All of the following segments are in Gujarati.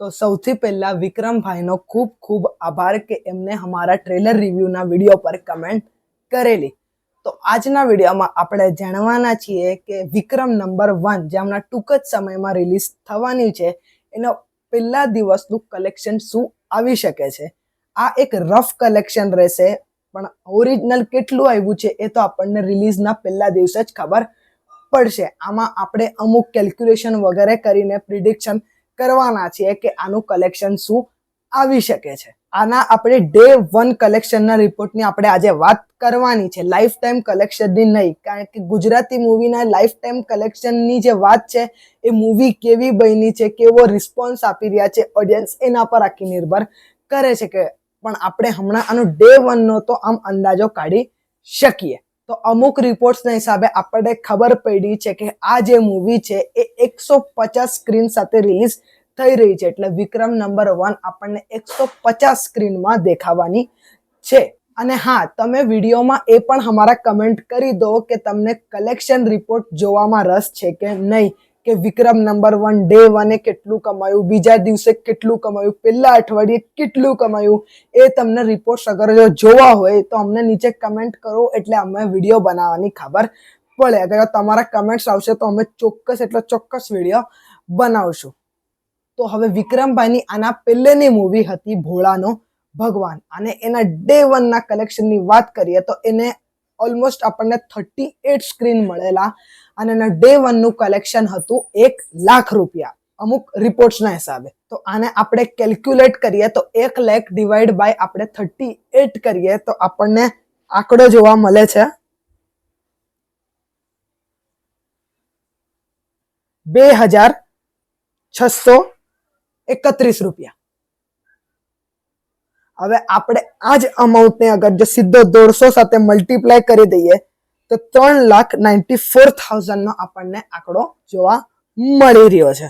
તો સૌથી પહેલાં વિક્રમભાઈનો ખૂબ ખૂબ આભાર કે એમને અમારા ટ્રેલર રિવ્યૂના વીડિયો પર કમેન્ટ કરેલી. તો આજના વિડીયોમાં આપણે જાણવાના છીએ કે વિક્રમ નંબર વન જે હમણાં ટૂંક જ સમયમાં રિલીઝ થવાની છે, એનો પહેલા દિવસનું કલેક્શન શું આવી શકે છે? આ એક રફ કલેક્શન રહેશે, પણ ઓરિજિનલ કેટલું આવ્યું છે એ તો આપણને રિલીઝના પહેલા દિવસે જ ખબર પડશે. આમાં આપણે અમુક કેલ્ક્યુલેશન વગેરે કરીને પ્રિડિક્શન કરવાના છીએ કે આનું કલેક્શન શું આવી શકે છે. આના આપણે ડે વન કલેક્શનના રિપોર્ટની આપણે આજે વાત કરવાની છે. લાઈફ ટાઈમ કલેક્શનની નહીં, કારણ કે ગુજરાતી મૂવીના લાઈફ ટાઈમ કલેક્શનની જે વાત છે, એ મૂવી કેવી બની છે, કેવો રિસ્પોન્સ આપી રહ્યા છે ઓડિયન્સ એના પર આખી નિર્ભર કરે છે કે પણ આપણે હમણાં આનો ડે વનનો તો આમ અંદાજો કાઢી શકીએ. તો અમુક રિપોર્ટ્સના હિસાબે આપણને ખબર પડી છે કે આ જે મૂવી છે એ એકસો પચાસ સ્ક્રીન સાથે રિલીઝ થઈ રહી છે. એટલે વિક્રમ નંબર વન આપણને એકસો પચાસ સ્ક્રીનમાં દેખાવાની છે. અને હા, તમે વિડીયોમાં એ પણ અમારા કમેન્ટ કરી દો કે તમને કલેક્શન રિપોર્ટ જોવામાં રસ છે કે નહીં. કે વિક્રમ નંબર વન, ડે વને કેટલું કમાયું, બીજા દિવસે કેટલું કમાયું, પહેલા અઠવાડિયે કેટલું કમાયું, એ તમને રિપોર્ટ્સ અગર જો જોવા હોય તો અમને નીચે કમેન્ટ કરો, એટલે અમે વીડિયો બનાવવાની ખબર પડે. અગર તમારા કમેન્ટ્સ આવશે તો અમે ચોક્કસ એટલે ચોક્કસ વીડિયો બનાવશું. તો હવે વિક્રમભાઈની આના પહેલેની મૂવી હતી ભોળાનો ભગવાન. અને એના ડે વનના કલેક્શનની વાત કરીએ તો એને ઓલમોસ્ટ આપણને થર્ટી એટ સ્ક્રીન મળેલા અને એના ડે વનનું કલેક્શન હતું એક લાખ રૂપિયા, અમુક રિપોર્ટ્સના હિસાબે. તો આને આપણે કેલ્ક્યુલેટ કરીએ તો એક લેખ ડિવાઈડ બાય આપણે થર્ટી એટ કરીએ તો આપણને આંકડો જોવા મળે છે. બે હજાર છસો એકત્રીસ રૂપિયા. હવે આપણે આ જ અમાઉન્ટને અગર જો સીધો દોઢસો સાથે મલ્ટીપ્લાય કરી દઈએ, તો ત્રણ લાખ નાઇન્ટી ફોર થાઉઝન્ડનો આપણને આંકડો જોવા મળી રહ્યો છે.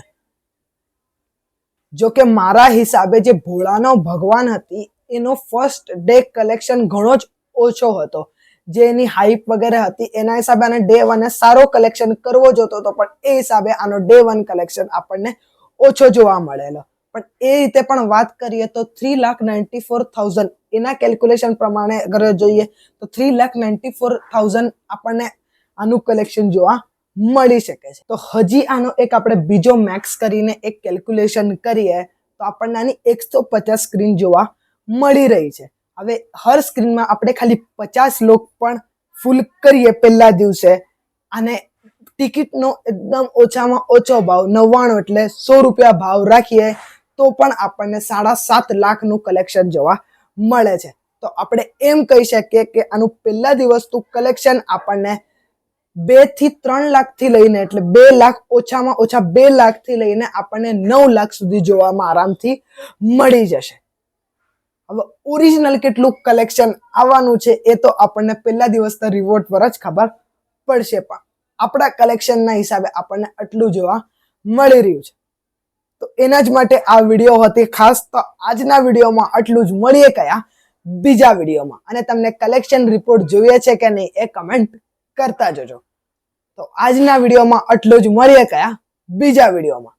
જો કે મારા હિસાબે જે ભોળાનો ભગવાન હતી, એનો ફર્સ્ટ ડે કલેક્શન ઘણો જ ઓછો હતો. જે એની હાઈપ વગેરે હતી, એના હિસાબે આને ડે વને સારો કલેક્શન કરવો જોતો હતો, પણ એ હિસાબે આનો ડે વન કલેક્શન આપણને ઓછો જોવા મળેલો. પણ એ રીતે પણ વાત કરીએ તો three lakh ninety four thousand એના કેલ્ક્યુલેશન પ્રમાણે અગર જોઈએ તો three lakh ninety four thousand આપણને આનું કલેક્શન જોવા મળી શકે છે. તો હજી આનો એક આપણે બીજો મેક્સ કરીને એક કેલ્ક્યુલેશન કરીએ તો આપણને આની એકસો પચાસ સ્ક્રીન જોવા મળી રહી છે. હવે હર સ્ક્રીનમાં આપણે ખાલી પચાસ લોક પણ ફૂલ કરીએ પહેલા દિવસે અને ટિકિટનો એકદમ ઓછામાં ઓછો ભાવ નવ્વાણું એટલે સો રૂપિયા ભાવ રાખીએ તો પણ આપણને સાડા સાત લાખનું કલેક્શન જોવા મળે છે. તો આપણે એમ કહી શકીએ કે આનું પહેલા દિવસનું કલેક્શન આપણને બેથી ત્રણ લાખથી લઈને એટલે બે લાખ ઓછામાં ઓછા બે લાખથી લઈને આપણને નવ લાખ સુધી જોવામાં આરામથી મળી જશે. હવે ઓરિજિનલ કેટલું કલેક્શન આવવાનું છે એ તો આપણને પહેલા દિવસના રિવોર્ટ પર જ ખબર પડશે, પણ આપણા કલેક્શનના હિસાબે આપણને આટલું જોવા મળી રહ્યું છે. તો એના જ માટે આ વીડિયો હતી. ખાસ તો આજના વિડીયોમાં આટલું જ. મળીએ કયા? બીજા વિડીયોમાં. અને તમને કલેક્શન રિપોર્ટ જોઈએ છે કે નહીં એ કમેન્ટ કરતા જજો. તો આજના વિડીયોમાં આટલું જ. મળીએ કયા? બીજા વિડીયોમાં.